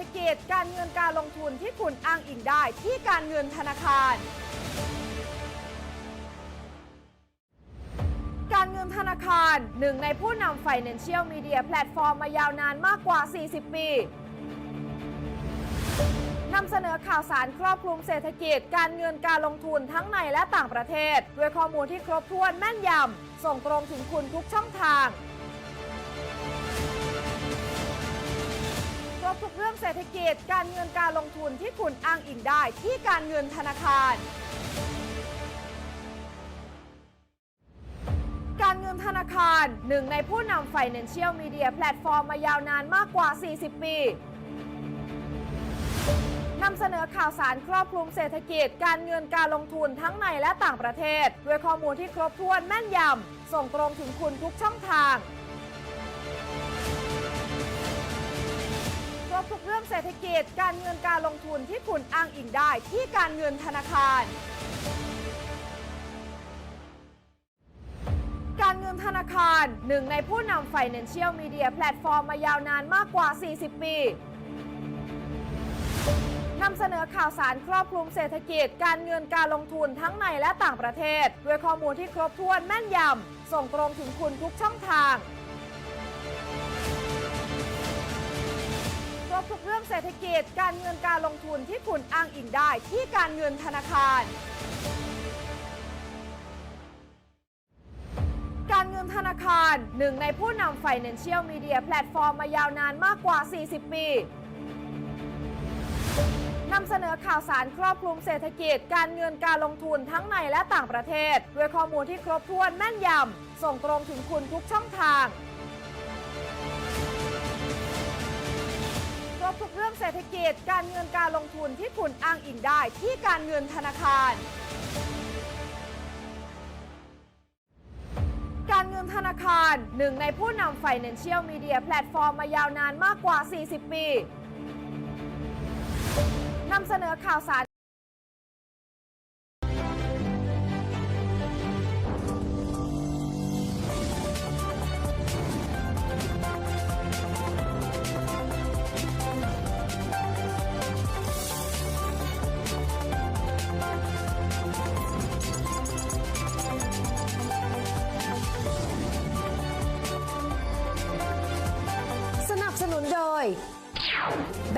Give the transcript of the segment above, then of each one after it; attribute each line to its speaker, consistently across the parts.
Speaker 1: ฐกิจ การเงินการลงทุนที่คุณอ้างอิงได้ที่การเงินธนาคาร การเงินธนาคารหนึ่งในผู้นำ Financial Media แพลตฟอร์มมายาวนานมากกว่า 40 ปีนำเสนอข่าวสารครอบคลุมเศรษฐกิจ การเงินการลงทุนทั้งในและต่างประเทศ ด้วยข้อมูลที่ครบถ้วนแม่นยำส่งตรงถึงคุณทุกช่องทาง บทุกเรื่องเศรษฐกิจ การเงินการลงทุนที่คุณอ้างอิงได้ที่การเงินธนาคาร การเงินธนาคารหนึ่งในผู้นำ Financial Media แพลตฟอร์มมายาวนานมากกว่า 40 ปีนำเสนอข่าวสารครอบคลุมเศรษฐกิจ การเงินการลงทุนทั้งในและต่างประเทศ ด้วยข้อมูลที่ครบถ้วนแม่นยำส่งตรงถึงคุณทุกช่องทาง บทุกเรื่องเศรษฐกิจ การเงินการลงทุนที่คุณอ้างอิงได้ที่การเงินธนาคาร การเงินธนาคารหนึ่งในผู้นำ Financial Media แพลตฟอร์มมายาวนานมากกว่า 40 ปีนำเสนอข่าวสารครอบคลุมเศรษฐกิจ การเงินการลงทุนทั้งในและต่างประเทศ ด้วยข้อมูลที่ครบถ้วนแม่นยำส่งตรงถึงคุณทุกช่องทาง ครบทุกเรื่องเศรษฐกิจ การเงินการลงทุนที่คุณอ้างอิงได้ที่การเงินธนาคาร การเงินธนาคารหนึ่งในผู้นำ Financial Media แพลตฟอร์มมายาวนานมากกว่า 40 ปีนำเสนอข่าวสารครอบคลุมเศรษฐกิจ การเงินการลงทุนทั้งในและต่างประเทศ ด้วยข้อมูลที่ครบถ้วนแม่นยำส่งตรงถึงคุณทุกช่องทาง บทุกเรื่องเศรษฐกิจ การเงินการลงทุนที่คุณอ้างอิงได้ที่การเงินธนาคาร การเงินธนาคารหนึ่งในผู้นำ Financial Media แพลตฟอร์มมายาวนานมากกว่า 40 ปีนำเสนอข่าวสาร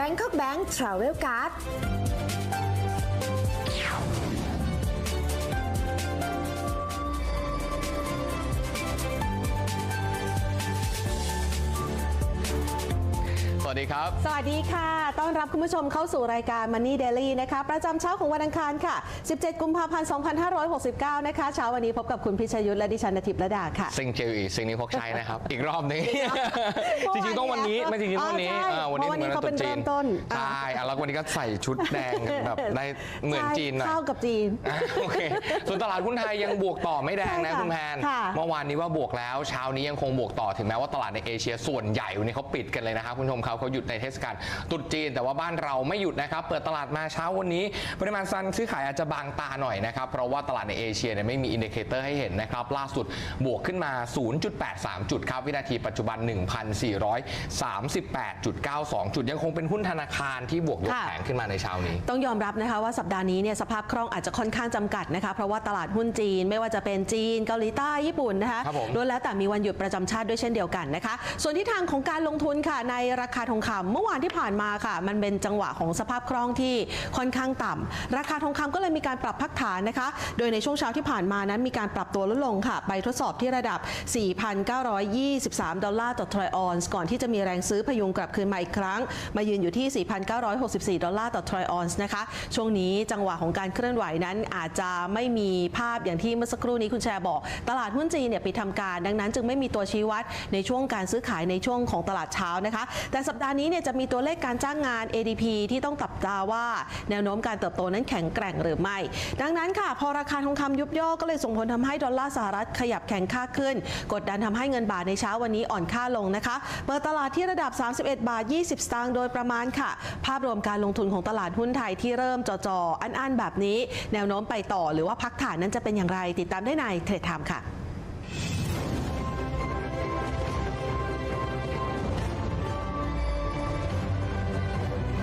Speaker 2: Bangkok Bank Travel Card
Speaker 3: สวัสดีครับ
Speaker 4: สวัสดีค่ะ ต้อนรับคุณผู้ชมเข้าสู่รายการ Money Daily นะคะ ประจำเช้าของวันอังคารค่ะ 17 กุมภาพันธ์ 2569 นะคะ เช้าวันนี้พบกับคุณพิชยุทธและดิฉันนทิพย์ระดาค่ะ
Speaker 3: ซิงเจลอีซิงนี้พกใช้นะครับ อีกรอบนึง
Speaker 4: เมื่อวาน
Speaker 3: จริงๆต้องวันนี้
Speaker 4: เนี่ย
Speaker 3: ไม่จริงๆต้องวันนี้
Speaker 4: อ๋อใช่
Speaker 3: อ่าวันนี้
Speaker 4: เพราะวันนี้
Speaker 3: ถึง
Speaker 4: เขาเป็น
Speaker 3: ตรุษจี
Speaker 4: เริ่มต้น
Speaker 3: ใช่อะแล้ววันนี้ก็ใส่ชุดแดงแบบได้เหมือนจีนหน่อย
Speaker 4: เข้ากับจีน
Speaker 3: อะโอเคส่วนตลาดหุ้นไทยยังบวกต่อไม่แดงนะ
Speaker 4: ใช่ค่ะ
Speaker 3: คุณแพน
Speaker 4: ค่ะ
Speaker 3: เมื่อวานนี้ว่าบวกแล้ว เช้านี้ยังคงบวกต่อถึงแม้ว่าตลาดในเอเชียส่วนใหญ่วันนี้เขาปิดกันเลยนะครับคุณผู้ชมครับเขาหยุดในเทศกาลตรุษจีนแต่ว่าบ้านเราไม่หยุดนะครับเปิดตลาดมาเช้าวันนี้ ปริมาณซันซื้อขายอาจจะบางตาหน่อยนะครับเพราะว่าตลาดในเอเชียเนี่ยไม่มีอินดิเคเตอร์ให้เห็นนะครับล่าสุดบวกขึ้นมา 0.83 จุดครับวินาทีปัจจุบัน 1,438.92 จุดยังคงเป็นหุ้นธนาคารที่บวกยก
Speaker 4: ค่ะ
Speaker 3: แผงขึ้นมาในเช้านี้
Speaker 4: ต้องยอมรับนะคะว่าสัปดาห์นี้เนี่ยสภาพคล่องอาจจะค่อนข้างจำกัดนะคะเพราะว่าตลาดหุ้นจีนไม่ว่าจะเป็นจีนเกาหลีใต้ญี่ปุ่นนะคะ
Speaker 3: ครับผม
Speaker 4: ล้วนแล้วแต่มีวันหยุดประจำชาติด้วยเช่นเดียวกันนะคะส่วนที่ทางของการลงทุนค่ะในราคาทองคำเมื่อวานที่ผ่านมาค่ะมันเป็นจังหวะของสภาพคล่องที่ค่อนข้างต่ำราคาทองคำก็เลยมีการปรับพักฐานนะคะ โดยในช่วงเช้าที่ผ่านมานั้นมีการปรับตัวลดลงค่ะ ไปทดสอบที่ระดับ 4,923 ดอลลาร์ต่อทรอยออนซ์ก่อนที่จะมีแรงซื้อพยุงกลับคืนมาอีกครั้ง มายืนอยู่ที่ 4,964 ดอลลาร์ต่อทรอยออนซ์นะคะ ช่วงนี้จังหวะของการเคลื่อนไหวนั้นอาจจะไม่มีภาพอย่างที่เมื่อสักครู่นี้คุณแชร์บอก ตลาดหุ้นจีนเนี่ยปิดทำการ ดังนั้นจึงไม่มีตัวชี้วัดในช่วงการซื้อขายในช่วงของตลาดเช้านะคะ แต่สัปดาห์นี้เนี่ยจะมีตัวเลขการจ้างงานาน ADP ที่ต้องตับตาว่าแนวโน้มการเติบโตนั้นแข็งแกร่งหรือไม่ ดังนั้นค่ะ พอราคาทองคำยุบย่อก็เลยส่งผลทำให้ดอลลาร์สหรัฐขยับแข็งค่าขึ้น กดดันทำให้เงินบาทในเช้าวันนี้อ่อนค่าลงนะคะ เปิดตลาดที่ระดับ 31 บาท 20 สตางค์โดยประมาณค่ะ ภาพรวมการลงทุนของตลาดหุ้นไทยที่เริ่มจอๆอันๆแบบนี้ แนวโน้มไปต่อหรือว่าพักฐานนั้นจะเป็นอย่างไรติดตามได้ในเทรดไทม์ค่ะ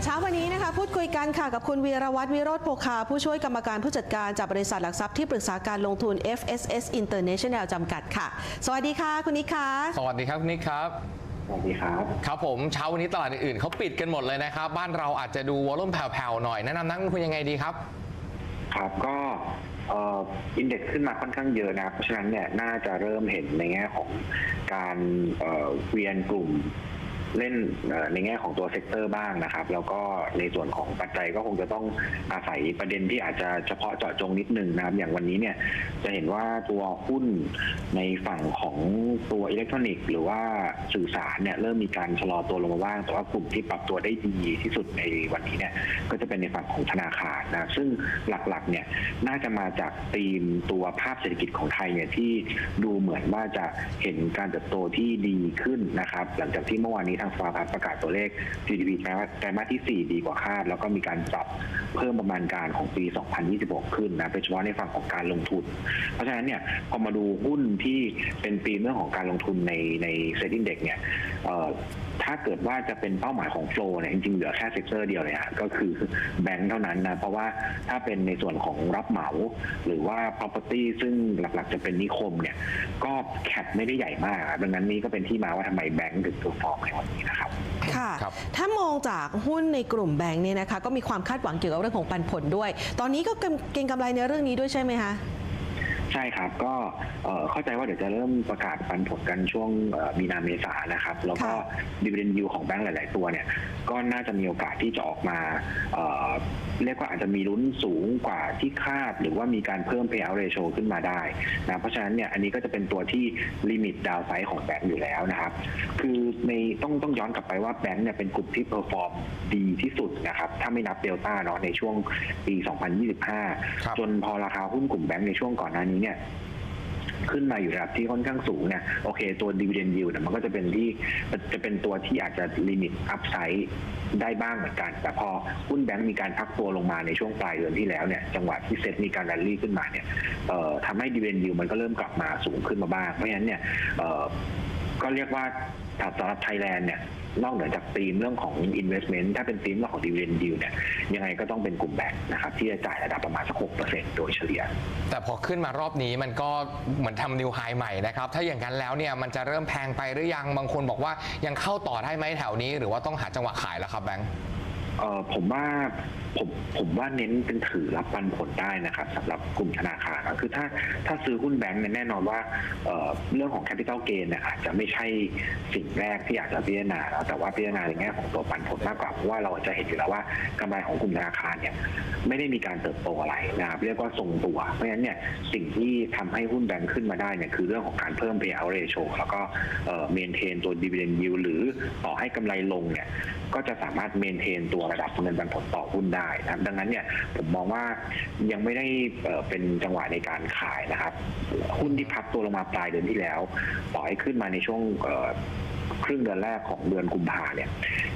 Speaker 3: ค
Speaker 4: วันนี้นะคะพูดคุยกันค่ะกับคุณวีรวัตรวิโรธโภคา ผู้ช่วยกรรมการผู้จัดการจากบริษัทหลักทรัพย์ที่ปรึกษาการลงทุน FSS International จำกัดค่ะ สวัสดีค่ะคุณนิกค่ะ
Speaker 3: สวัสดีครับคุณนิกครับ
Speaker 5: สวัสดีครับ
Speaker 3: ครับผมเช้าวันนี้ตลาดอื่นๆเขาปิดกันหมดเลยนะครับ บ้านเราอาจจะดูวอลุ่มแผ่วๆหน่อยแนะนำนักลงทุนยังไงดีครับ
Speaker 5: ครับก็เอ่ออินเด็กซ์ขึ้นมาค่อนข้างเยอะนะครับเพราะฉะนั้นเนี่ยน่าจะเริ่มเห็นในแง่ของการเอ่อเวียนกลุ่ม เล่นในแง่ของตัวเซกเตอร์บ้างนะครับ แล้วก็ในส่วนของปัจจัยก็คงจะต้องอาศัยประเด็นที่อาจจะเฉพาะเจาะจงนิดนึงนะครับ อย่างวันนี้เนี่ยจะเห็นว่าตัวหุ้นในฝั่งของตัวอิเล็กทรอนิกส์หรือว่าสื่อสารเนี่ยเริ่มมีการชะลอตัวลงมาบ้าง แต่ว่ากลุ่มที่ปรับตัวได้ดีที่สุดในวันนี้เนี่ยก็จะเป็นในฝั่งของธนาคารนะซึ่งหลักๆเนี่ยน่าจะมาจากธีมตัวภาพเศรษฐกิจของไทยเนี่ยที่ดูเหมือนว่าจะเห็นการเติบโตที่ดีขึ้นนะครับ หลังจากที่เมื่อวานนี้ทางสภาพัฒน์ประกาศตัวเลข GDP ไตรมาสไตรมาสที่ 4 ดีกว่าคาด แล้วก็มีการปรับเพิ่มประมาณการของปี 2026 ขึ้นนะโดยเฉพาะในฝั่งของการลงทุน เพราะฉะนั้นเนี่ยพอมาดูหุ้นที่เป็นปีเรื่องของการลงทุนในในเซ็นดิ้งเด็กเนี่ย ถ้าเกิดว่าจะเป็นเป้าหมายของโฟลเนี่ยจริงๆเหลือแค่เซกเตอร์เดียวเลยฮะก็คือแบงค์เท่านั้นนะ เพราะว่าถ้าเป็นในส่วนของรับเหมา หรือว่า property ซึ่งหลักๆจะเป็นนิคมเนี่ย ก็แคปไม่ได้ใหญ่มากอะดังนั้นนี่ก็เป็นที่มาว่าทำไมแบงค์ถึงตัวฟอร์มในวันนี้นะครับ
Speaker 4: ค่ะ
Speaker 3: ครับ
Speaker 4: ถ้ามองจากหุ้นในกลุ่มแบงค์เนี่ยนะคะก็มีความคาดหวังเกี่ยวกับเรื่องของปันผลด้วย ตอนนี้ก็เก็งกำไรในเรื่องนี้ด้วยใช่ไหมคะ
Speaker 5: ใช่ครับก็เอ่อเข้าใจว่าเดี๋ยวจะเริ่มประกาศปันผลกันช่วงเอ่อมีนาเมษานะครับ แล้วก็
Speaker 4: ค่ะ
Speaker 5: ดิวเดนยูของแบงก์หลาย ๆ ตัวเนี่ย ก็น่าจะมีโอกาสที่จะออกมาเอ่อเรียกว่าอาจจะมีลุ้นสูงกว่าที่คาด หรือว่ามีการเพิ่ม payout ratio ขึ้นมาได้นะเพราะฉะนั้นเนี่ยอันนี้ก็จะเป็นตัวที่ลิมิตดาวไซด์ของแบงก์อยู่แล้วนะครับ คือในต้องต้องย้อนกลับไปว่าแบงก์เนี่ยเป็นกลุ่มที่เพอร์ฟอร์มดีที่สุดนะครับถ้าไม่นับเดลต้าเนาะในช่วงปี
Speaker 3: ครับ
Speaker 5: 2025 จนพอราคาหุ้นกลุ่มแบงก์ในช่วงก่อนหน้านี้เนี่ยขึ้นมาอยู่ระดับที่ค่อนข้างสูงเนี่ยโอเคตัวดีเวเดนยิวเนี่ยมันก็จะเป็นที่จะเป็นตัวที่อาจจะลิมิตอัพไซด์ได้บ้างเหมือนกัน แต่พอหุ้นแบงก์มีการพักตัวลงมาในช่วงปลายเดือนที่แล้วเนี่ยจังหวะที่เซ็ตมีการแรลลี่ขึ้นมาเนี่ยทำให้ดีเวเดนยิวมันก็เริ่มกลับมาสูงขึ้นมาบ้าง เพราะฉะนั้นเนี่ยก็เรียกว่าสำหรับไทยแลนด์เนี่ย นอกเหนือจากธีมเรื่องของ investment ถ้าเป็นธีมเรื่องของ dividend yield เนี่ยยังไงก็ต้องเป็นกลุ่มแบงค์นะครับที่จะจ่ายระดับประมาณสัก6%โดยเฉลี่ย
Speaker 3: แต่พอขึ้นมารอบนี้มันก็เหมือนทำนิวไฮใหม่นะครับ ถ้าอย่างนั้นแล้วเนี่ยมันจะเริ่มแพงไปหรือยังบางคนบอกว่ายังเข้าต่อได้ไหมแถวนี้ หรือว่าต้องหาจังหวะขายแล้วครับแบงค์
Speaker 5: เออผมว่าผมผมว่าเน้นเป็นถือรับปันผลได้นะครับสำหรับกลุ่มธนาคารนะคือถ้าถ้าซื้อหุ้นแบงก์เนี่ยแน่นอนว่าเอ่อเรื่องของแคปิตอลเกนเนี่ยอาจจะไม่ใช่สิ่งแรกที่อยากจะพิจารณาแล้วแต่ว่าพิจารณาในแง่ของตัวปันผลมากกว่าเพราะว่าเราจะเห็นอยู่แล้วว่ากำไรของกลุ่มธนาคารเนี่ยไม่ได้มีการเติบโตอะไรนะครับเรียกว่าทรงตัว เพราะฉะนั้นเนี่ยสิ่งที่ทำให้หุ้นแบงก์ขึ้นมาได้เนี่ยคือเรื่องของการเพิ่ม payout ratio แล้วก็เอ่อ maintain ตัว dividend yield หรือต่อให้กำไรลงเนี่ยก็จะสามารถเมนเทนตัวระดับเงินปันผลต่อหุ้นได้นะครับ ดังนั้นเนี่ยผมมองว่ายังไม่ได้เอ่อเป็นจังหวะในการขายนะครับ หุ้นที่พักตัวลงมาปลายเดือนที่แล้วต่อให้ขึ้นมาในช่วงเอ่อครึ่งเดือนแรกของเดือนกุมภาเนี่ย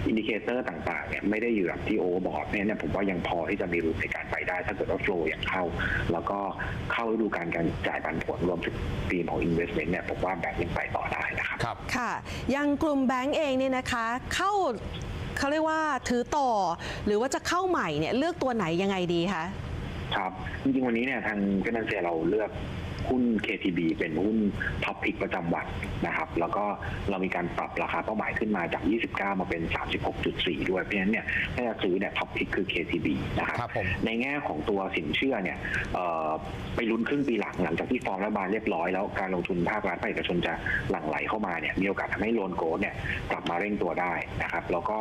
Speaker 5: อินดิเคเตอร์ต่างๆเนี่ยไม่ได้อยู่แบบที่โอเวอร์บอทเนี่ยผมว่ายังพอที่จะมีรูมในการไปได้ ถ้าเกิดว่าโฟล์อย่างเข้า แล้วก็เข้าฤดูการการจ่ายปันผลรวมถึงธีมของ investment เนี่ยผมว่าแบงก์ยังไปต่อได้นะครับ
Speaker 3: ครับ
Speaker 4: ค่ะอย่างกลุ่มแบงก์เองเนี่ยนะคะ เข้า เขาเรียกว่าถือต่อ หรือว่าจะเข้าใหม่เนี่ยเลือกตัวไหนยังไงดีคะ
Speaker 5: ครับ จริงๆวันนี้เนี่ยทางกันันเซียเราเลือก หุ้น KTB เป็นหุ้นท็อปพิกประจำวันนะครับ แล้วก็เรามีการปรับราคาเป้าหมายขึ้นมาจาก 29 มาเป็น 36.4 ด้วย เพราะฉะนั้นเนี่ยถ้าจะซื้อเนี่ยท็อปพิกคือ KTB นะครับ
Speaker 3: ครับผม
Speaker 5: ในแง่ของตัวสินเชื่อเนี่ยเอ่อไปลุ้นครึ่งปีหลังหลังจากที่ฟอร์มรัฐบาลเรียบร้อยแล้วการลงทุนภาครัฐภาคเอกชนจะหลั่งไหลเข้ามาเนี่ยมีโอกาสทำให้โลนโกลดเนี่ยกลับมาเร่งตัวได้นะครับแล้วก็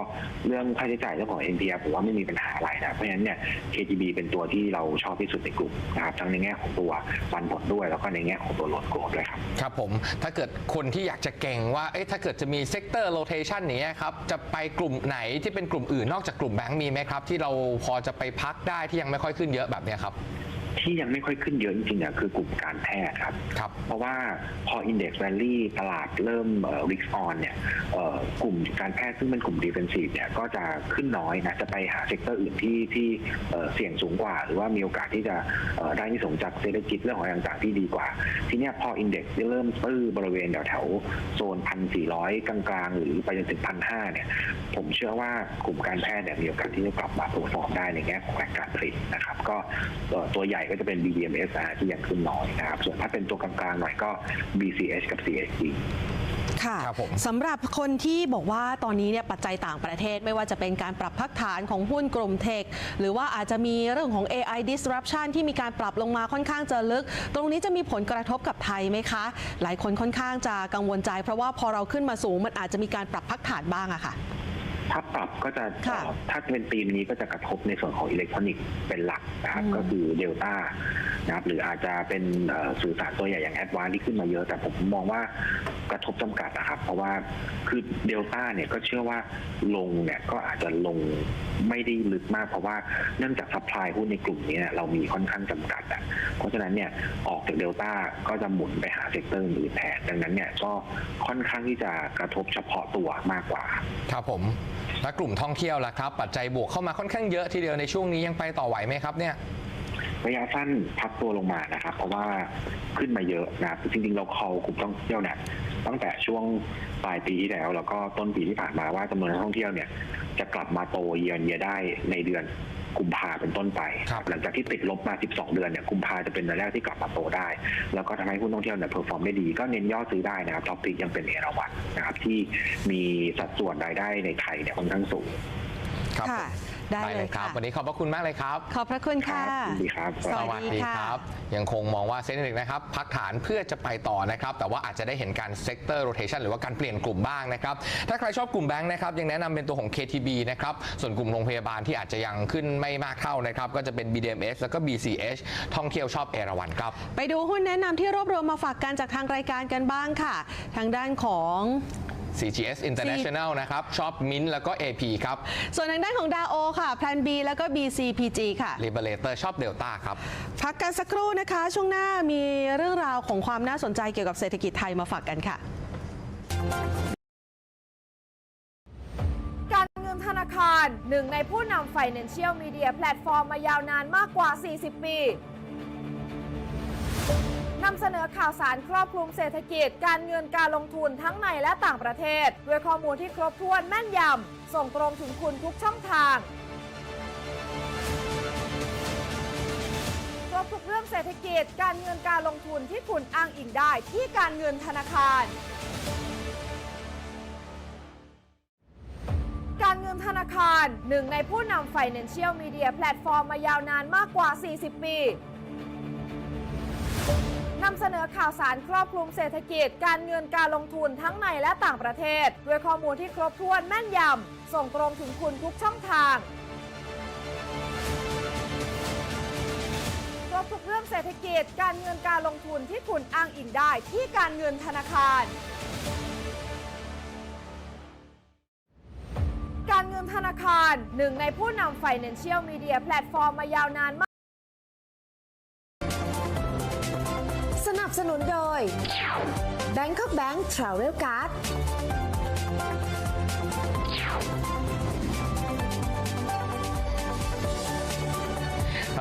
Speaker 5: เรื่องค่าใช้จ่ายเรื่องของ NPL ผมว่าไม่มีปัญหาอะไรนะเพราะฉะนั้นเนี่ย KTB เป็นตัวที่เราชอบที่สุดในกลุ่มนะครับทั้งในแง่ของตัวปันผลด้วยแล้วก็ในแง่ของตัวโลดโกลดด้วยครับ
Speaker 3: ครับผมถ้าเกิดคนที่อยากจะเก่งว่าเอ๊ะถ้าเกิดจะมีเซกเตอร์โลเทชันอย่างเงี้ยครับจะไปกลุ่มไหนที่เป็นกลุ่มอื่นนอกจากกลุ่มแบงก์มีไหมครับ ที่เราพอจะไปพักได้ที่ยังไม่ค่อยขึ้นเยอะแบบเนี้ยครับ
Speaker 5: ที่ยังไม่ค่อยขึ้นเยอะจริงๆเนี่ยคือกลุ่มการแพทย์ครับ
Speaker 3: ครับ
Speaker 5: เพราะว่าพอ Index Rally ตลาดเริ่มเอ่อ risk on เนี่ยเอ่อกลุ่มการแพทย์ซึ่งเป็นกลุ่ม defensive เนี่ยก็จะขึ้นน้อยนะจะไปหาเซกเตอร์อื่นที่ที่เอ่อเสี่ยงสูงกว่า หรือว่ามีโอกาสที่จะเอ่อได้ที่สงส์จากเศรษฐกิจเรื่องของอะไรต่างๆที่ดีกว่า ทีเนี้ยพอ Index เริ่มตื้อบริเวณแถวแถวๆโซนพันสี่ร้อยกลางๆ หรือไปจนถึงพันห้าเนี่ยผมเชื่อว่ากลุ่มการแพทย์เนี่ยมีโอกาสที่จะกลับมาตรวจสอบได้ในแง่ของแรงการผลิตนะครับก็เอ่อตัวใหญ่ก็จะเป็น BDMs นะที่ยังขึ้นน้อยนะครับ ส่วนถ้าเป็นตัวกลางๆหน่อยก็ BCH กับ CSG
Speaker 4: ค่ะ
Speaker 3: ครับผม
Speaker 4: สำหรับคนที่บอกว่าตอนนี้เนี่ยปัจจัยต่างประเทศไม่ว่าจะเป็นการปรับพักฐานของหุ้นกลุ่มเทค หรือว่าอาจจะมีเรื่องของ AI disruption ที่มีการปรับลงมาค่อนข้างจะลึก ตรงนี้จะมีผลกระทบกับไทยไหมคะ หลายคนค่อนข้างจะกังวลใจ เพราะว่าพอเราขึ้นมาสูงมันอาจจะมีการปรับพักฐานบ้างอะค่ะ
Speaker 5: ถ้าปรับก็จะ
Speaker 4: ค่ะ
Speaker 5: เอ่อถ้าเป็นธีมนี้ก็จะกระทบในส่วนของอิเล็กทรอนิกส์เป็นหลักนะครับ
Speaker 4: อืม
Speaker 5: ก็คือเดลต้านะครับหรืออาจจะเป็นเอ่อสื่อสารตัวใหญ่อย่างแอดวานที่ขึ้นมาเยอะ แต่ผมมองว่ากระทบจำกัดนะครับ เพราะว่าคือเดลต้าเนี่ยก็เชื่อว่าลงเนี่ยก็อาจจะลงไม่ได้ลึกมาก เพราะว่าเนื่องจากซัพพลายหุ้นในกลุ่มนี้เนี่ยเรามีค่อนข้างจำกัดอะเพราะฉะนั้นเนี่ยออกจากเดลต้าก็จะหมุนไปหาเซกเตอร์อื่นแทนดังนั้นเนี่ยก็ค่อนข้างที่จะกระทบเฉพาะตัวมากกว่า
Speaker 3: ครับผมและกลุ่มท่องเที่ยวล่ะครับ ปัจจัยบวกเข้ามาค่อนข้างเยอะทีเดียวในช่วงนี้ยังไปต่อไหวไหมครับเนี่ย
Speaker 5: ระยะสั้นพักตัวลงมานะครับ เพราะว่าขึ้นมาเยอะนะครับจริงๆเรา call กลุ่มท่องเที่ยวเนี่ยตั้งแต่ช่วงปลายปีที่แล้ว แล้วก็ต้นปีที่ผ่านมาว่าจำนวนนักท่องเที่ยวเนี่ยจะกลับมาโตเยือนเยียได้ในเดือน กุมภาเป็นต้นไป
Speaker 3: ครับ
Speaker 5: หลังจากที่ติดลบมา 12 เดือนเนี่ยกุมภาจะเป็นเดือนแรกที่กลับมาโตได้ แล้วก็ทำให้หุ้นท่องเที่ยวเนี่ยเพอร์ฟอร์มได้ดีก็เน้นย่อซื้อได้นะครับท็อปปียังเป็นเอราวัณนะครับที่มีสัดส่วนรายได้ในไทยเนี่ยค่อนข้างสูง
Speaker 3: ครับ
Speaker 4: ค่ะ ได้
Speaker 3: ได้
Speaker 4: เล
Speaker 3: เลยยครับ
Speaker 4: ค่ะ
Speaker 3: วันนี้ขอบพระคุณมากเลยครับ
Speaker 4: ขอบพระคุณ
Speaker 5: ครั
Speaker 4: ค่ะ
Speaker 5: บยินดีครับ
Speaker 4: สวัสดีค่ะ
Speaker 3: ครับ ยังคงมองว่าเซ็นต์นะครับ พักฐานเพื่อจะไปต่อนะครับ แต่ว่าอาจจะได้เห็นการเซกเตอร์โรเทชันหรือว่าการเปลี่ยนกลุ่มบ้างนะครับ ถ้าใครชอบกลุ่มแบงค์นะครับ ยังแนะนำเป็นตัวของ KTB นะครับ ส่วนกลุ่มโรงพยาบาลที่อาจจะยังขึ้นไม่มากเท่านะครับ ก็จะเป็น BDMs แล้วก็ BCH ท่องเที่ยวชอบเอราวันครับ
Speaker 4: ไปดูหุ้นแนะนำที่รวบรวมมาฝากกันจากทางรายการกันบ้างค่ะ ทางด้านของ
Speaker 3: CGS International นะครับชอบมิ้นแล้วก็ AP ครับ
Speaker 4: ส่วนทางด้านของดาโอค่ะแพลน B แล้วก็ BCPG ค่ะ
Speaker 3: Liberator ชอบเดลต้าครับ
Speaker 4: พักกันสักครู่นะคะ ช่วงหน้ามีเรื่องราวของความน่าสนใจเกี่ยวกับเศรษฐกิจไทยมาฝากกันค่ะ
Speaker 1: การเงินธนาคารหนึ่งในผู้นำ Financial Media แพลตฟอร์มมายาวนานมากกว่า 40 ปี นำเสนอข่าวสารครอบคลุมเศรษฐกิจ การเงินการลงทุนทั้งในและต่างประเทศ ด้วยข้อมูลที่ครบถ้วนแม่นยำ ส่งตรงถึงคุณทุกช่องทางครบทุกเรื่องเศรษฐกิจ การเงินการลงทุนที่คุณอ้างอิงได้ที่การเงินธนาคารการเงินธนาคารหนึ่งในผู้นำ Financial Media แพลตฟอร์มมายาวนานมากกว่า 40 ปี นำเสนอข่าวสารครอบคลุมเศรษฐกิจ การเงินการลงทุนทั้งในและต่างประเทศ ด้วยข้อมูลที่ครบถ้วนแม่นยำ ส่งตรงถึงคุณทุกช่องทางครบทุกเรื่องเศรษฐกิจ การเงินการลงทุนที่คุณอ้างอิงได้ที่การเงินธนาคารการเงินธนาคารหนึ่งในผู้นำ Financial Media แพลตฟอร์มมายาวนานมาก
Speaker 2: สนุนโดย Bangkok Bank Travel Card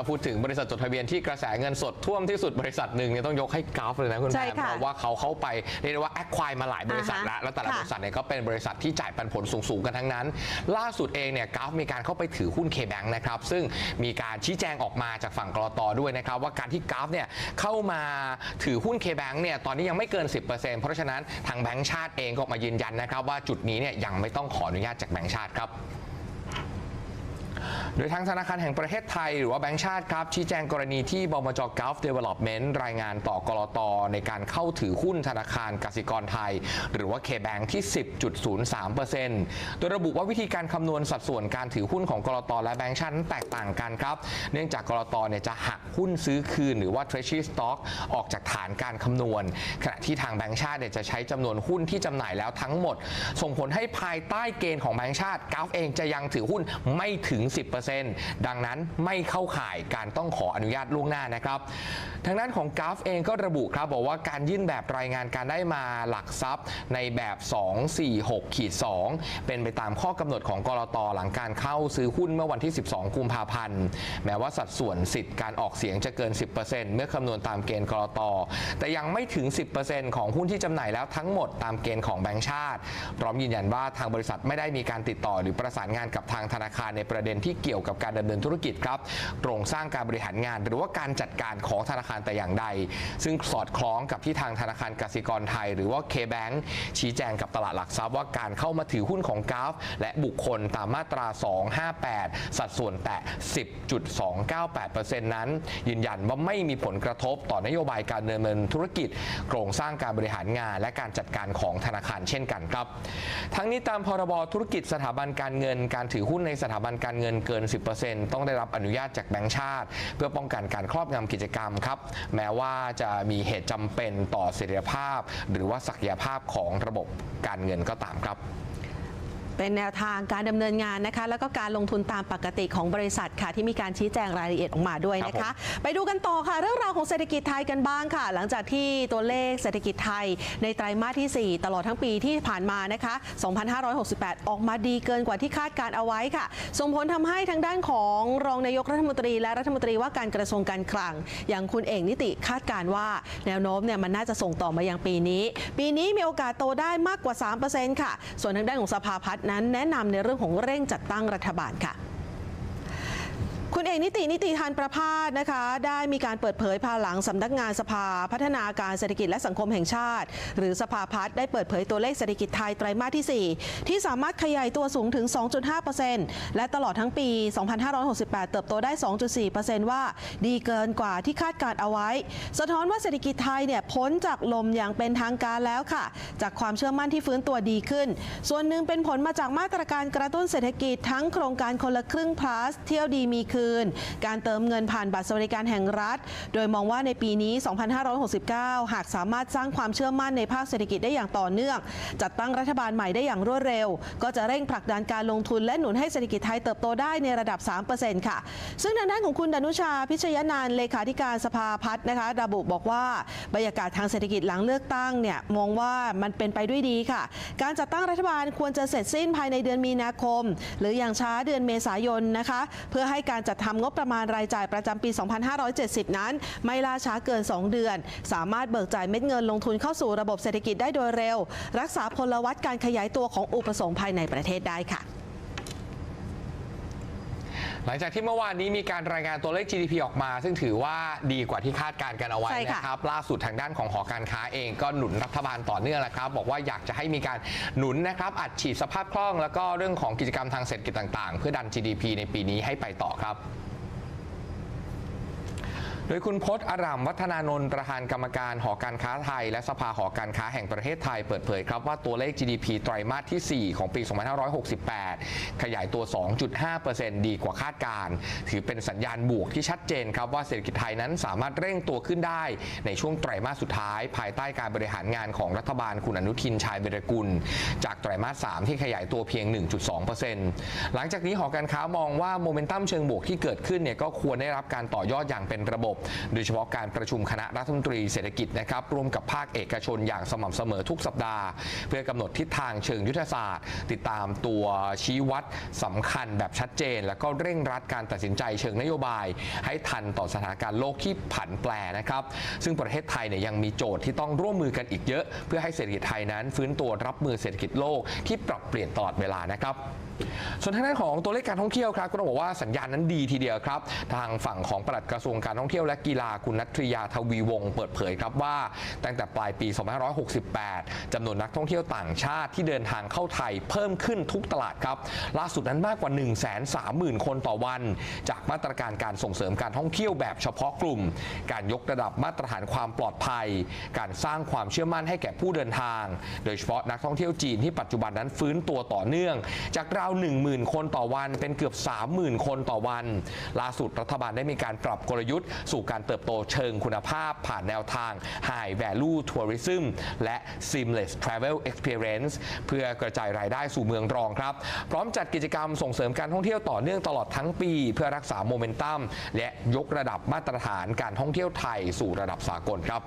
Speaker 2: า
Speaker 3: พูดถึงบริษัทจดทะเบียนที่กระแสเงินสดท่วมที่สุดบริษัทหนึ่งเนี่ยต้องยกให้กราฟเลยนะคุณ
Speaker 4: ใช่
Speaker 3: แม่
Speaker 4: ค่ะ
Speaker 3: เพราะว่าเขาเข้าไปเรียกได้ว่าแอคควายมาหลายบริษัทแล้ว
Speaker 4: อ่าฮะ
Speaker 3: แล้วแต่ละ
Speaker 4: ค่ะ
Speaker 3: บริษัทเนี่ยก็เป็นบริษัทที่จ่ายปันผลสูงๆกันทั้งนั้น ล่าสุดเองเนี่ยกราฟมีการเข้าไปถือหุ้น K-Bank นะครับซึ่งมีการชี้แจงออกมาจากฝั่งกรตด้วยนะครับว่าการที่กราฟเนี่ยเข้ามาถือหุ้น K-Bank เนี่ยตอนนี้ยังไม่เกิน 10%เพราะฉะนั้นทางแบงก์ชาติเองก็ออกมายืนยันนะครับว่าจุดนี้เนี่ยยังไม่ต้องขออนุญาตจากแบงก์ชาติครับโดยทางธนาคารแห่งประเทศไทย หรือว่าแบงก์ชาติครับ ชี้แจงกรณีที่บมจก Gulf Development รายงานต่อกรตในการเข้าถือหุ้นธนาคารกสิกรไทย หรือว่า K-Bank ที่ 10.03%โดยระบุว่าวิธีการคำนวณสัดส่วนการถือหุ้นของกรตและแบงก์ชาติแตกต่างกันครับ เนื่องจากกรตเนี่ยจะหักหุ้นซื้อคืน หรือว่า Treasury Stock ออกจากฐานการคำนวณ ขณะที่ทางแบงก์ชาติเนี่ยจะใช้จำนวนหุ้นที่จำหน่ายแล้วทั้งหมด ส่งผลให้ภายใต้เกณฑ์ของแบงก์ชาติกราฟเองจะยังถือหุ้นไม่ถึง 10%ดังนั้นไม่เข้าข่ายการต้องขออนุญาตล่วงหน้านะครับ ทางด้านของกราฟเองก็ระบุครับบอกว่าการยื่นแบบรายงานการได้มาหลักทรัพย์ในแบบ 246ขีด2เป็นไปตามข้อกำหนดของกรตหลังการเข้าซื้อหุ้นเมื่อวันที่ 12 กุมภาพันธ์ แม้ว่าสัดส่วนสิทธิ์การออกเสียงจะเกิน 10%เมื่อคำนวณตามเกณฑ์กรตแต่ยังไม่ถึง 10%ของหุ้นที่จำหน่ายแล้วทั้งหมดตามเกณฑ์ของแบงก์ชาติ พร้อมยืนยันว่าทางบริษัทไม่ได้มีการติดต่อหรือประสานงานกับทางธนาคารในประเด็นที่เกี่ยวกับการดำเนินธุรกิจครับโครงสร้างการบริหารงาน หรือว่าการจัดการของธนาคารแต่อย่างใด ซึ่งสอดคล้องกับที่ทางธนาคารกสิกรไทย หรือว่า K-Bank ชี้แจงกับตลาดหลักทรัพย์ว่าการเข้ามาถือหุ้นของกราฟ และบุคคลตามมาตรา 258 สัดส่วนแตะ10.298%นั้น ยืนยันว่าไม่มีผลกระทบต่อนโยบายการดำเนินธุรกิจ โครงสร้างการบริหารงาน และการจัดการของธนาคารเช่นกันครับ ทั้งนี้ตามพรบธุรกิจสถาบันการเงิน การถือหุ้นในสถาบันการเงินเกิน10%ต้องได้รับอนุญาตจากแบงก์ชาติ เพื่อป้องกันการครอบงำกิจกรรมครับ แม้ว่าจะมีเหตุจำเป็นต่อเสถียรภาพ หรือว่าศักยภาพของระบบการเงินก็ตามครับ
Speaker 4: เป็นแนวทางการดำเนินงานนะคะ แล้วก็การลงทุนตามปกติของบริษัทค่ะ ที่มีการชี้แจงรายละเอียดออกมาด้วยนะ
Speaker 3: ครั
Speaker 4: คะ
Speaker 3: บผม
Speaker 4: ไปดูกันต่อค่ะ เรื่องราวของเศรษฐกิจไทยกันบ้างค่ะ หลังจากที่ตัวเลขเศรษฐกิจไทย ในไตรมาสที่ 4 ตลอดทั้งปีที่ผ่านมานะคะ 2568 ออกมาดีเกินกว่าที่คาดการเอาไว้ค่ะ ส่งผลทำให้ทางด้านของรองนายกรัฐมนตรีและรัฐมนตรีว่าการกระทรวงการคลัง อย่างคุณเอกนิติคาดการว่า แนวโน้มเนี่ยมันน่าจะส่งต่อมายังปีนี้ ปีนี้มีโอกาสโตได้มากกว่า 3%ค่ะ ส่วนทางด้านของสภาพัฒน์นั้นแนะนำในเรื่องของเร่งจัดตั้งรัฐบาลค่ะ คุณเอกนิตินิติทานประพาสนะคะ ได้มีการเปิดเผยภายหลังสำนักงานสภาพัฒนาการเศรษฐกิจและสังคมแห่งชาติ หรือสภาพัฒน์ได้เปิดเผยตัวเลขเศรษฐกิจไทยไตรมาสที่ 4 ที่สามารถขยายตัวสูงถึง 2.5%และตลอดทั้งปี 2568 เติบโตได้ 2.4%ว่า ดีเกินกว่าที่คาดการเอาไว้ สะท้อนว่าเศรษฐกิจไทยเนี่ยพ้นจากลมอย่างเป็นทางการแล้วค่ะ จากความเชื่อมั่นที่ฟื้นตัวดีขึ้น ส่วนหนึ่งเป็นผลมาจากมาตรการกระตุ้นเศรษฐกิจทั้งโครงการคนละครึ่ง plus เที่ยวดีมีคืนการเติมเงินผ่านบัตรสวัสดิการแห่งรัฐ โดยมองว่าในปีนี้ 2569 หากสามารถสร้างความเชื่อมั่นในภาคเศรษฐกิจได้อย่างต่อเนื่อง จัดตั้งรัฐบาลใหม่ได้อย่างรวดเร็ว ก็จะเร่งผลักดันการลงทุนและหนุนให้เศรษฐกิจไทยเติบโตได้ในระดับ 3%ค่ะ ซึ่งทางด้านของคุณดนุชาพิชยนันเลขาธิการสภาพัฒน์นะคะระบุบอกว่าบรรยากาศทางเศรษฐกิจหลังเลือกตั้งเนี่ยมองว่ามันเป็นไปด้วยดีค่ะ การจัดตั้งรัฐบาลควรจะเสร็จสิ้นภายในเดือนมีนาคม หรืออย่างช้าเดือนเมษายนนะคะ เพื่อให้การจัดทำงบประมาณรายจ่ายประจำปี 2570 นั้น ไม่ล่าช้าเกิน 2 เดือน สามารถเบิกจ่ายเม็ดเงินลงทุนเข้าสู่ระบบเศรษฐกิจได้โดยเร็ว รักษาพลวัตการขยายตัวของอุปสงค์ภายในประเทศได้ค่ะ
Speaker 3: หลังจากที่เมื่อวานนี้มีการรายงานตัวเลข GDP ออกมา ซึ่งถือว่าดีกว่าที่คาดการณ์กันเอาไว้
Speaker 4: ใช่ค่ะ
Speaker 3: นะครับล่าสุดทางด้านของหอการค้าเองก็หนุนรัฐบาลต่อเนื่องแหละครับ บอกว่าอยากจะให้มีการหนุนนะครับอัดฉีดสภาพคล่อง แล้วก็เรื่องของกิจกรรมทางเศรษฐกิจต่างๆ เพื่อดัน GDP ในปีนี้ให้ไปต่อครับโดยคุณพจน์อารามวัฒนานนท์ประธานกรรมการหอการค้าไทย และสภาหอการค้าแห่งประเทศไทยเปิดเผยครับว่าตัวเลข GDP ไตรมาสที่ 4 ของปี 2568 ขยายตัว 2.5%ดีกว่าคาดการณ์ถือเป็นสัญญาณบวกที่ชัดเจนครับว่าเศรษฐกิจไทยนั้นสามารถเร่งตัวขึ้นได้ในช่วงไตรมาสสุดท้าย ภายใต้การบริหารงานของรัฐบาลคุณอนุทินชาญเบรกุล จากไตรมาส 3 ที่ขยายตัวเพียง 1.2%หลังจากนี้หอการค้ามองว่าโมเมนตัมเชิงบวกที่เกิดขึ้นเนี่ยก็ควรได้รับการต่อยอดอย่างเป็นระบบโดยเฉพาะการประชุมคณะรัฐมนตรีเศรษฐกิจนะครับร่วมกับภาคเอกชนอย่างสม่ำเสมอทุกสัปดาห์ เพื่อกำหนดทิศทางเชิงยุทธศาสตร์ ติดตามตัวชี้วัดสำคัญแบบชัดเจน แล้วก็เร่งรัดการตัดสินใจเชิงนโยบาย ให้ทันต่อสถานการณ์โลกที่ผันแปรนะครับ ซึ่งประเทศไทยเนี่ยยังมีโจทย์ที่ต้องร่วมมือกันอีกเยอะ เพื่อให้เศรษฐกิจไทยนั้น ฟื้นตัวรับมือเศรษฐกิจโลกที่ปรับเปลี่ยนตลอดเวลานะครับส่วนทางด้านของตัวเลขการท่องเที่ยวครับก็ต้องบอกว่าสัญญาณนั้นดีทีเดียวครับ ทางฝั่งของปลัดกระทรวงการท่องเที่ยวและกีฬาคุณนัทริยาทวีวงศ์เปิดเผยครับว่า ตั้งแต่ปลายปี 2568 จำนวนนักท่องเที่ยวต่างชาติที่เดินทางเข้าไทยเพิ่มขึ้นทุกตลาดครับ ล่าสุดนั้นมากกว่า 130,000 คนต่อวัน จากมาตรการการส่งเสริมการท่องเที่ยวแบบเฉพาะกลุ่ม การยกระดับมาตรฐานความปลอดภัย การสร้างความเชื่อมั่นให้แก่ผู้เดินทาง โดยเฉพาะนักท่องเที่ยวจีนที่ปัจจุบันนั้นฟื้นตัวต่อเนื่อง จากราว 10,000 คนต่อวันเป็นเกือบ 30,000 คนต่อวัน ล่าสุดรัฐบาลได้มีการปรับกลยุทธ์สู่การเติบโตเชิงคุณภาพผ่านแนวทาง High Value Tourism และ Seamless Travel Experience เพื่อกระจายรายได้สู่เมืองรองครับ พร้อมจัดกิจกรรมส่งเสริมการท่องเที่ยวต่อเนื่องตลอดทั้งปี เพื่อรักษาโมเมนตัมและยกระดับมาตรฐานการท่องเที่ยวไทยสู่ระดับสากลครับ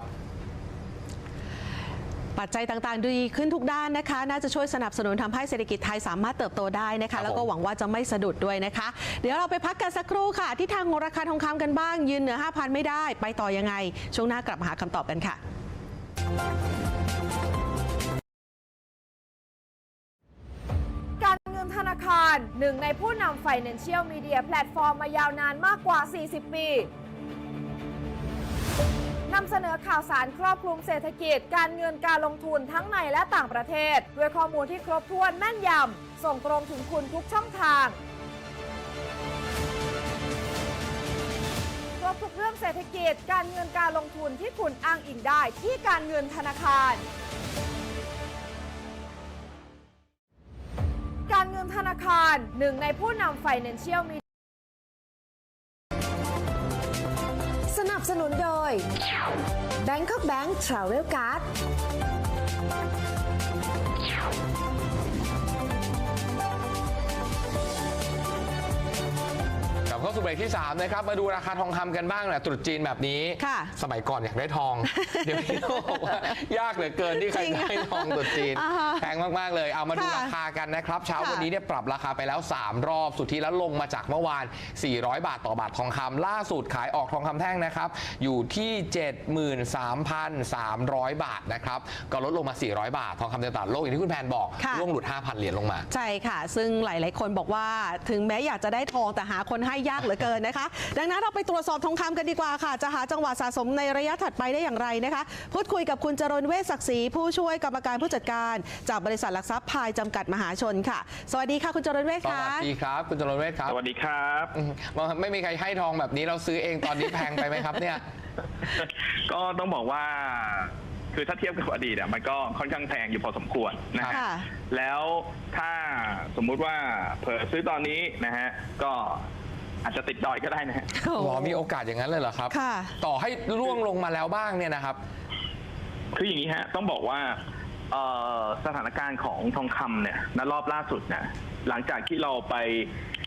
Speaker 4: ปัจจัยต่างๆ ดีขึ้นทุกด้านนะคะ น่าจะช่วยสนับสนุนทำให้เศรษฐกิจไทยสามารถเติบโตได้นะ
Speaker 3: ครั
Speaker 4: คะ
Speaker 3: บ
Speaker 4: แล้วก็
Speaker 3: ผม
Speaker 4: หวังว่าจะไม่สะดุดด้วยนะคะ เดี๋ยวเราไปพักกันสักครู่ค่ะ ที่ทางของราคาทองคำกันบ้างยืนเหนือ 5,000 ไม่ได้ ไปต่อยังไง ช่วงหน้ากลับมาหาคำตอบกันค่ะ
Speaker 1: การเงินธนาคารหนึ่งในผู้นำ Financial Media แพลตฟอร์มมายาวนานมากกว่า 40 ปี นำเสนอข่าวสารครอบคลุมเศรษฐกิจ การเงินการลงทุนทั้งในและต่างประเทศ ด้วยข้อมูลที่ครบถ้วนแม่นยำ ส่งตรงถึงคุณทุกช่องทางครบทุกเรื่องเศรษฐกิจ การเงินการลงทุนที่คุณอ้างอิงได้ที่การเงินธนาคารการเงินธนาคารหนึ่งในผู้นำ Financial Media
Speaker 2: สนุนโดย Bangkok Bank Travel Card
Speaker 3: เข้าสู่เบรกที่ 3 นะครับ มาดูราคาทองคำกันบ้างแหละตรุษจีนแบบนี้
Speaker 4: ค่ะ
Speaker 3: สมัยก่อนอยากได้ทอง เดี๋ยวนี้ต้องบอกว่ายากเหลือเกินที่ใคร
Speaker 4: จริง
Speaker 3: จะให้ทองตรุษจีน
Speaker 4: อ่าฮะ
Speaker 3: แพงมาก ๆ เลย เอามาดู
Speaker 4: ค่ะ
Speaker 3: ราคากันนะครับ เช้า
Speaker 4: ค่ะ
Speaker 3: วันนี้เนี่ยปรับราคาไปแล้ว 3 รอบ สุทธิแล้วลงมาจากเมื่อวาน 400 บาทต่อบาททองคำล่าสุดขายออกทองคำแท่งนะครับ อยู่ที่ 73,300 บาทนะครับ ก็ลดลงมา 400 บาท ทองคำในตลาดโลกอย่างที่คุณแพนบอก
Speaker 4: ค่ะ
Speaker 3: ร่วงหลุด 5,000 เหรียญลงมา
Speaker 4: ใช่ค่ะ ซึ่งหลาย ๆ คนบอกว่า ถึงแม้อยากจะได้ทองแต่หาคนให้ยากเหลือเกินนะคะ ดังนั้นเราไปตรวจสอบทองคำกันดีกว่าค่ะ จะหาจังหวะสะสมในระยะถัดไปได้อย่างไรนะคะ พูดคุยกับคุณจรนเวชศักดิ์ศรีผู้ช่วยกรรมการผู้จัดการ จากบริษัทหลักทรัพย์พายจำกัดมหาชนค่ะ สวัสดีค่ะ คุณจรนเวช
Speaker 3: ส
Speaker 4: ค่ะ
Speaker 3: วัสดีครับ คุณจรนเวชครับ
Speaker 6: สวัสดีครับ
Speaker 3: อืมไม่มีใครให้ทองแบบนี้เราซื้อเองตอนนี้แพงไปไหมครับเนี่ย
Speaker 6: ก็ต้องบอกว่าคือถ้าเทียบกับอดีตอะมันก็ค่อนข้างแพงอยู่พอสมควรนะฮะ
Speaker 4: ค่ะ
Speaker 6: แล้วถ้าสมมุติว่าเผลอซื้อตอนนี้นะฮะก็ อาจจะติดดอยก็ได้นะฮะ
Speaker 3: หรอมีโอกาสอย่างนั้นเลยเหรอครับ
Speaker 4: ค่ะ
Speaker 3: ต่อให้ร่วงลงมาแล้วบ้างเนี่ยนะครับ
Speaker 6: คืออย่างนี้ฮะ ต้องบอกว่าเอ่อสถานการณ์ของทองคำเนี่ยณรอบล่าสุดเนี่ยหลังจากที่เราไป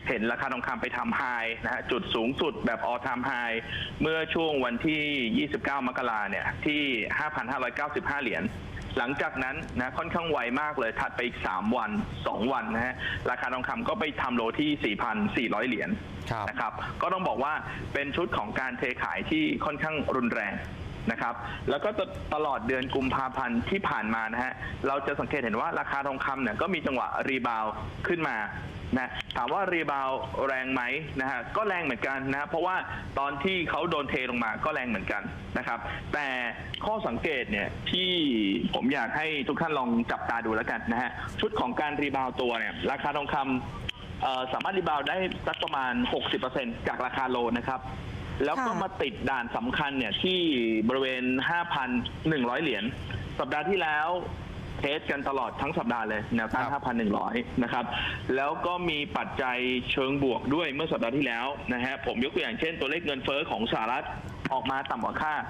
Speaker 6: เห็นราคาทองคำไปทำไฮนะฮะจุดสูงสุดแบบ all time high เมื่อช่วงวันที่ 29 มกราเนี่ยที่ 5,595 เหรียญ หลังจากนั้นนะค่อนข้างไวมากเลยถัดไปอีก 3 วัน 2 วันนะฮะราคาทองคำก็ไปทำโลที่ 4,400 เหรียญ
Speaker 3: ครับ
Speaker 6: นะครับ ก็ต้องบอกว่าเป็นชุดของการเทขายที่ค่อนข้างรุนแรงนะครับ แล้วก็ตตลอดเดือนกุมภาพันธ์ที่ผ่านมานะฮะ เราจะสังเกตเห็นว่าราคาทองคำเนี่ยก็มีจังหวะรีบาวด์ขึ้นมา นะถามว่ารีบาวแรงไหมนะฮะก็แรงเหมือนกันนะเพราะว่าตอนที่เขาโดนเทลงมาก็แรงเหมือนกันนะครับ แต่ข้อสังเกตเนี่ยที่ผมอยากให้ทุกท่านลองจับตาดูแล้วกันนะฮะชุดของการรีบาวตัวเนี่ยราคาทองคำสามารถรีบาวได้สักประมาณ 60%จากราคาโลนะครับแล้วก็มาติดด่านสำคัญเนี่ยที่บริเวณ 5,100 เหรียญ สัปดาห์ที่แล้ว เทสกันตลอดทั้งสัปดาห์เลยแนวต้าน
Speaker 3: ครับ
Speaker 6: 5,100 นะครับ แล้วก็มีปัจจัยเชิงบวกด้วยเมื่อสัปดาห์ที่แล้วนะฮะผมยกตัวอย่างเช่นตัวเลขเงินเฟ้อของสหรัฐออกมาต่ำกว่าคาด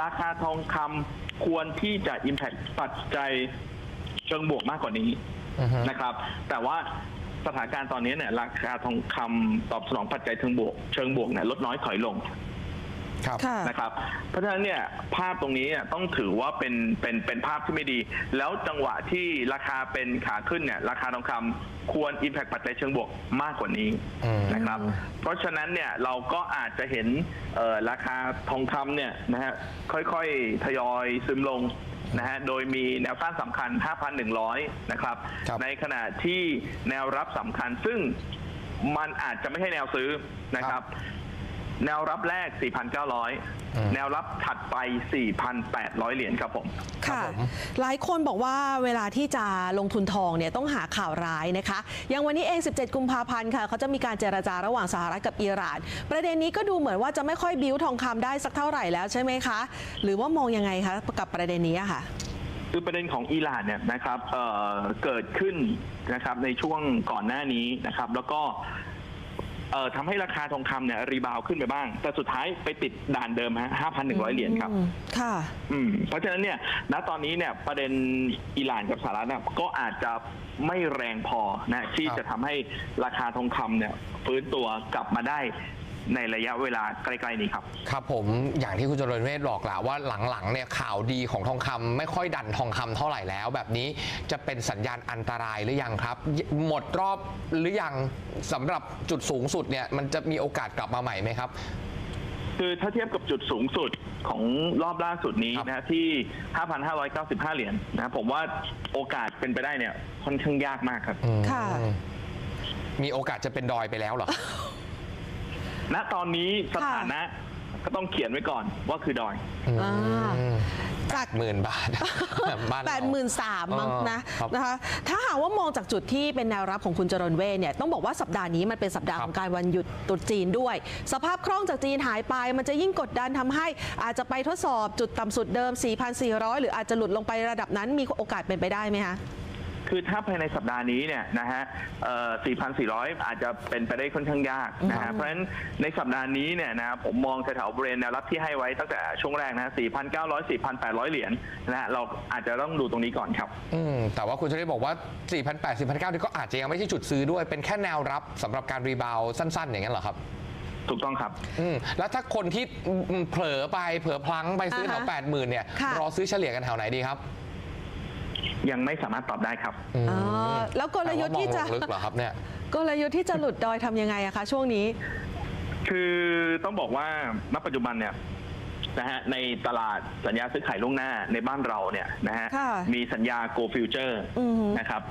Speaker 6: ราคาทองคำควรที่จะ impact ปัจจัยเชิงบวกมากกว่านี้
Speaker 3: อือฮึ
Speaker 6: นะครับ แต่ว่าสถานการณ์ตอนนี้เนี่ยราคาทองคำตอบสนองปัจจัยเชิงบวกเชิงบวกเนี่ยลดน้อยถอยลง
Speaker 3: ครับ
Speaker 4: ค่ะ
Speaker 6: นะครับเพราะฉะนั้นเนี่ยภาพตรงนี้เนี่ยต้องถือว่าเป็นเป็นเป็นภาพที่ไม่ดี แล้วจังหวะที่ราคาเป็นขาขึ้นเนี่ยราคาทองคำควรอิมแพคปัจจัยเชิงบวกมากกว่านี้
Speaker 3: อืม
Speaker 6: นะครับ เพราะฉะนั้นเนี่ยเราก็อาจจะเห็นเอ่อราคาทองคำเนี่ยนะฮะค่อยๆ ทยอยซึมลงนะฮะโดยมีแนวต้านสำคัญ 5,100 นะครับ
Speaker 3: ครับ
Speaker 6: ในขณะที่แนวรับสำคัญซึ่งมันอาจจะไม่ใช่แนวซื้อนะครับ แนวรับแรก
Speaker 3: อืม
Speaker 6: 4,900 แนวรับถัดไป 4,800 เหรียญครับผม
Speaker 4: ค่ะ
Speaker 3: ครับผม
Speaker 4: หลายคนบอกว่าเวลาที่จะลงทุนทองเนี่ยต้องหาข่าวร้ายนะคะ อย่างวันนี้เอง 17 กุมภาพันธ์ค่ะ เขาจะมีการเจรจาระหว่างสหรัฐกับอิหร่าน ประเด็นนี้ก็ดูเหมือนว่าจะไม่ค่อยบิ้วทองคำได้สักเท่าไหร่แล้วใช่ไหมคะ หรือว่ามองยังไงคะกับประเด็นนี้อะค่ะ
Speaker 6: คือประเด็นของอิหร่านเนี่ยนะครับเอ่อเกิดขึ้นนะครับในช่วงก่อนหน้านี้นะครับ แล้วก็ เอ่อทำให้ราคาทองคำเนี่ยรีบาวขึ้นไปบ้าง แต่สุดท้ายไปติดด่านเดิมฮะ5,100 เหรียญครับ
Speaker 4: อืมค่ะ
Speaker 6: อืมเพราะฉะนั้นเนี่ย ณ ตอนนี้เนี่ยประเด็นอิหร่านกับสหรัฐเนี่ยก็อาจจะไม่แรงพอนะที่
Speaker 3: ครับ
Speaker 6: จะทำให้ราคาทองคำเนี่ยฟื้นตัวกลับมาได้ ในระยะเวลาใกล้ๆนี้ครับ
Speaker 3: ครับผมอย่างที่คุณจรนเวทบอกแหละว่าหลังๆเนี่ยข่าวดีของทองคำไม่ค่อยดันทองคำเท่าไหร่แล้ว แบบนี้จะเป็นสัญญาณอันตรายหรือยังครับ หมดรอบหรือยังสำหรับจุดสูงสุดเนี่ยมันจะมีโอกาสกลับมาใหม่ไหมครับ
Speaker 6: คือถ้าเทียบกับจุดสูงสุดของรอบล่าสุดนี้
Speaker 3: ครับ
Speaker 6: นะที่ 5,595 เหรียญนะผมว่าโอกาสเป็นไปได้เนี่ยค่อนข้างยากมากครับ
Speaker 3: อืม
Speaker 4: ค่ะ
Speaker 3: มีโอกาสจะเป็นดอยไปแล้วเหรอ
Speaker 6: ณตอนนี้สถานะก็ต้องเขียนไว้ก่อนว่าคือดอย
Speaker 4: อ่า
Speaker 3: จาก หมื่นบาท บ้านเรา
Speaker 4: แปดหมื่นสามมั้ง
Speaker 3: เออ
Speaker 4: นะครับนะคะ ถ้าหากว่ามองจากจุดที่เป็นแนวรับของคุณจรนเวทเนี่ยต้องบอกว่าสัปดาห์นี้มันเป็นสัปดาห์
Speaker 3: ครับ
Speaker 4: ของการวันหยุดตรุษจีนด้วย สภาพคล่องจากจีนหายไป มันจะยิ่งกดดันทำให้อาจจะไปทดสอบจุดต่ำสุดเดิม 4,400 หรืออาจจะหลุดลงไประดับนั้นมีโอกาสเป็นไปได้ไหมคะ
Speaker 6: คือถ้าภายในสัปดาห์นี้เนี่ยนะฮะเอ่อ4,400 อาจจะเป็นไปได้ค่อนข้างยากนะฮะเพราะฉะนั้นในสัปดาห์นี้เนี่ยนะผมมองแถวๆบริเวณแนวรับที่ให้ไว้ตั้งแต่ช่วงแรกนะ4,900 4,800 เหรียญนะฮะเราอาจจะต้องดูตรงนี้ก่อนครับ
Speaker 3: อืมแต่ว่าคุณชลิดบอกว่า 4,800 4,900นี่ก็อาจจะยังไม่ใช่จุดซื้อด้วย เป็นแค่แนวรับสำหรับการรีบาวด์สั้น ๆ อย่างนั้นเหรอครับ
Speaker 6: ถูกต้องครับ
Speaker 3: อืมแล้วถ้าคนที่อืมเผลอไปเผลอพลั้งไปซื้อแถว
Speaker 4: อ่าฮะ
Speaker 3: แปดหมื่นเนี่ย
Speaker 4: ค่ะ
Speaker 3: รอซื้อเฉลี่ยกันแถวไหนดีครับ
Speaker 6: ยังไม่สามารถตอบได้ครับ
Speaker 3: อืม
Speaker 4: อ๋อแล้วกลยุทธ์ที่จะ
Speaker 3: แต่ว่ามองลงลึกเหรอครับเนี่ย
Speaker 4: กลยุทธ์ที่จะหลุดดอยทำยังไงอะคะช่วงนี้
Speaker 6: คือต้องบอกว่าณปัจจุบันเนี่ยนะฮะในตลาดสัญญาซื้อขายล่วงหน้าในบ้านเราเนี่ยนะฮะ
Speaker 4: ค่ะ
Speaker 6: มีสัญญา Go Future
Speaker 4: อือฮึ
Speaker 6: นะครับ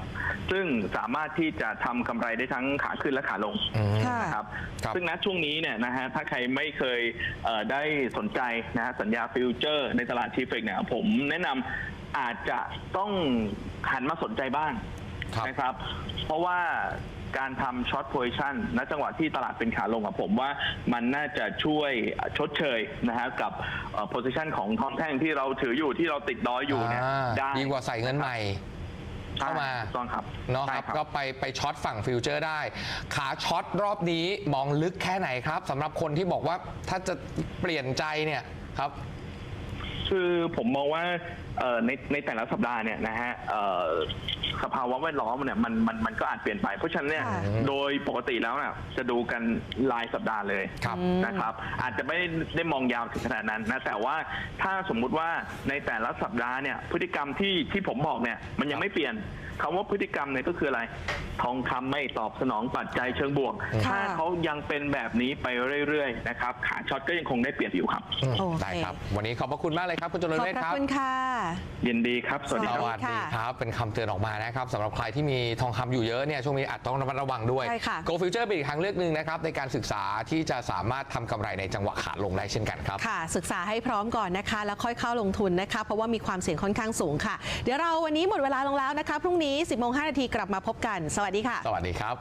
Speaker 6: ซึ่งสามารถที่จะทำกำไรได้ทั้งขาขึ้นและขาลง
Speaker 3: อืม
Speaker 4: ค่ะ
Speaker 6: นะครับ
Speaker 3: ครับ
Speaker 6: ซึ่งณช่วงนี้เนี่ยนะฮะถ้าใครไม่เคยเอ่อได้สนใจนะฮะสัญญาฟิวเจอร์ในตลาดทีเฟกเนี่ยผมแนะนำ อาจจะต้องหันมาสนใจบ้าง
Speaker 3: ครับ
Speaker 6: นะครับ เพราะว่าการทำช็อตโพซิชันณจังหวะที่ตลาดเป็นขาลงอะผมว่ามันน่าจะช่วยชดเชยนะฮะกับโพซิชันของทองแท่งที่เราถืออยู่ที่เราติดดอยอยู่เนี่ยาได้
Speaker 3: ดีกว่าใส่เงินใหม่ เข้ามา
Speaker 6: ใช่ถูกต้องครับ
Speaker 3: เนาะค
Speaker 6: ใช่
Speaker 3: รับก็ไปไปช็อตฝั่งฟิวเจอร์ได้ ขาช็อตรอบนี้มองลึกแค่ไหนครับสำหรับคนที่บอกว่าถ้าจะเปลี่ยนใจเนี่ยครับ
Speaker 6: คือผมมองว่าเอ่อในในแต่ละสัปดาห์เนี่ยนะฮะเอ่อสภาวะแวดล้อมเนี่ยมันมันมันก็อาจเปลี่ยนไป เพราะฉะนั้นเนี่ย
Speaker 4: ค่ะ
Speaker 6: โดยปกติแล้วน่ะจะดูกันรายสัปดาห์เลย
Speaker 3: ครับ
Speaker 6: นะครับ อาจจะไม่ได้มองยาวถึงขนาดนั้นนะแต่ว่าถ้าสมมุติว่าในแต่ละสัปดาห์เนี่ยพฤติกรรมที่ที่ผมบอกเนี่ยมันยังไม่เปลี่ยนคำว่าพฤติกรรมเนี่ยก็คืออะไร ทองคำไม่ตอบสนองปัจจัยเชิงบวก
Speaker 4: ค่ะ
Speaker 6: ถ้าเขายังเป็นแบบนี้ไปเรื่อยๆนะครับขาช็อตก็ยังคงได้เปรียบอยู่ครับ
Speaker 3: อืม
Speaker 4: โอเค
Speaker 3: ได้ครับ วันนี้ขอบพระคุณมากเลยครับ คุณจร
Speaker 4: ขอบ
Speaker 3: เวท
Speaker 4: พระ
Speaker 3: ครับ
Speaker 4: คุณค่ะ
Speaker 6: ยินดีครับ สวัสดี
Speaker 3: ส
Speaker 6: ครับ
Speaker 3: วัสดี
Speaker 4: ค่ะ
Speaker 3: ครับเป็นคำเตือนออกมานะครับสำหรับใครที่มีทองคำอยู่เยอะเนี่ยช่วงนี้อาจต้องระมัดระวังด้วย
Speaker 4: ใช่ค่ะ
Speaker 3: Go Future เป็นอีกทางเลือกหนึ่งนะครับในการศึกษาที่จะสามารถทำกำไรในจังหวะขาลงได้เช่นกันครับ
Speaker 4: ค่ะ ศึกษาให้พร้อมก่อนนะคะ แล้วค่อยเข้าลงทุนนะคะ เพราะว่ามีความเสี่ยงค่อนข้างสูงค่ะ เดี๋ยวเราวันนี้หมดเวลาลงแล้วนะคะ พรุ่งนี้ 10โมง5นาทีกลับมาพบกัน สวัสดีค่ะ
Speaker 3: สวัสดีครับ